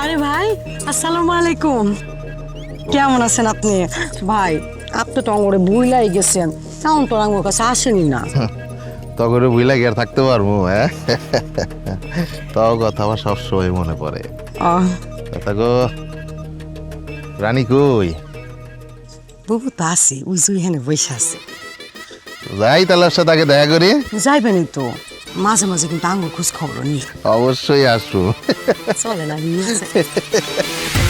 আরে ভাই আসসালামু আলাইকুম। কেমন আছেন আপনি? ভাই আপনি তো আঙুরে বুইলাই গেছেন। তেমন তো আঙুর কাছে আসেনি না। তখন বুঝলা গিয়ে থাকতে পারব হ্যাঁ? তাও কথা আমার সবসময় মনে পড়ে। কথা গো রানী কই? বুবু তো আছে যে এখানে বসে আছে। যাই তাহলে সাথে আগে দেখা করি। যাইবেনই তো। মাঝে মাঝে কিন্তু আঙ্গুর খোঁজ খবর নি অবশ্যই আসব। চলে না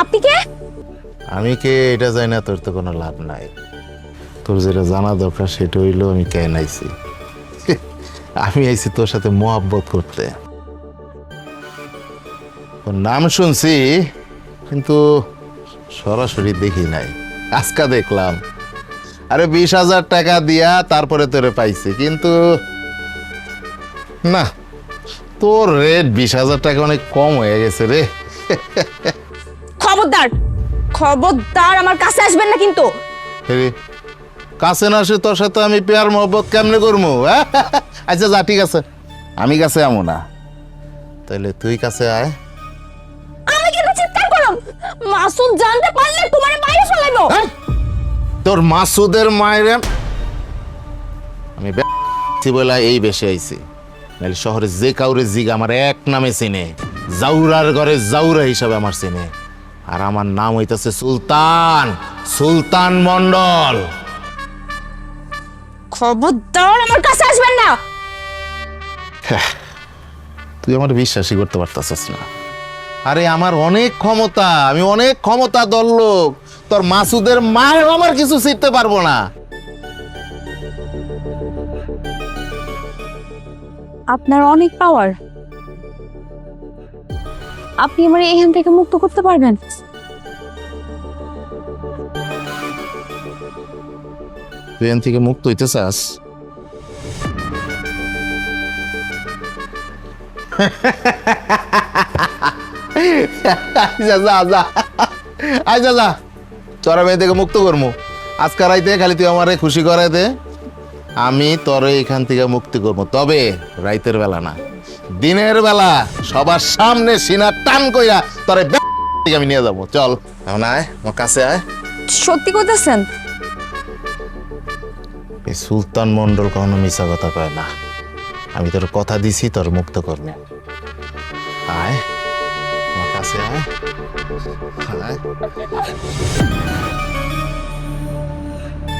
আপনি কে? আমি কে, এটা জানি না, তোর তো কোনো লাভ নাই। তোর যেটা জানা দরকার সেটা হইল আমি কেন আইছি আমি আইছি তোর সাথে মোহাব্বত করতে। ওর নাম শুনছি, কিন্তু সরাসরি দেখি নাই। আজকা দেখলাম। আরে বিশ হাজার টাকা দিয়া তারপরে তোরে পাইছি, কিন্তু না। তোর রেট বিশ হাজার টাকা অনেক কম হয়ে গেছে রে। খবরদার খবরদার আমার কাছে আসবেন না কিন্তু। কাছে না আসে তোর সাথে আমি পেয়ার মহব্বত কেমনে করব হ্যাঁ? আচ্ছা যা ঠিক আছে। আমি কাছে আমো না। তাহলে তুই কাছে আয়। আমি কেন চিৎকার করলাম। মাসুদ জানতে পারলে তোমার বাইরে ফেলাইবো? তোর মাসুদের মায়ের আমি বলে এই বেশি আইছি। নাহলে শহরে যে কাউরে জিগ আমার এক নামে চেনে। জাউরার ঘরে জাউরা হিসাবে আমার চেনে। আর আমার নাম হইতাছে সুলতান সুলতান মন্ডল খবরদার আমার কাছে আসবেন না। তুই আমার বিশ্বাসই করতে পারতাছিস না। আরে আমার অনেক ক্ষমতা আমি অনেক ক্ষমতা দল লোক। তোর মাসুদের মায়ের আমার কিছু শিখতে পারব না। আপনার অনেক পাওয়ার আপনি আমার এখান থেকে মুক্ত করতে পারবেন। তুই থেকে মুক্ত হইতে চাস? যা তোরা মেয়ে থেকে মুক্ত করব আজকে রাইতে খালি তুই আমারে খুশি করাই দে। আমি তোরে এখান থেকে মুক্তি করব। তবে রাইতের বেলা না দিনের বেলা সবার সামনে সিনা টান কইরা তোরে থেকে আমি নিয়ে যাব। চল এখন আয় আমার কাছে আয়। সত্যি করতেছেন এই সুলতান মন্ডল কখনো মিশা কথা কয় না। আমি তোর কথা দিছি তোর মুক্ত করবে আয় আমার কাছে আয়। আয়।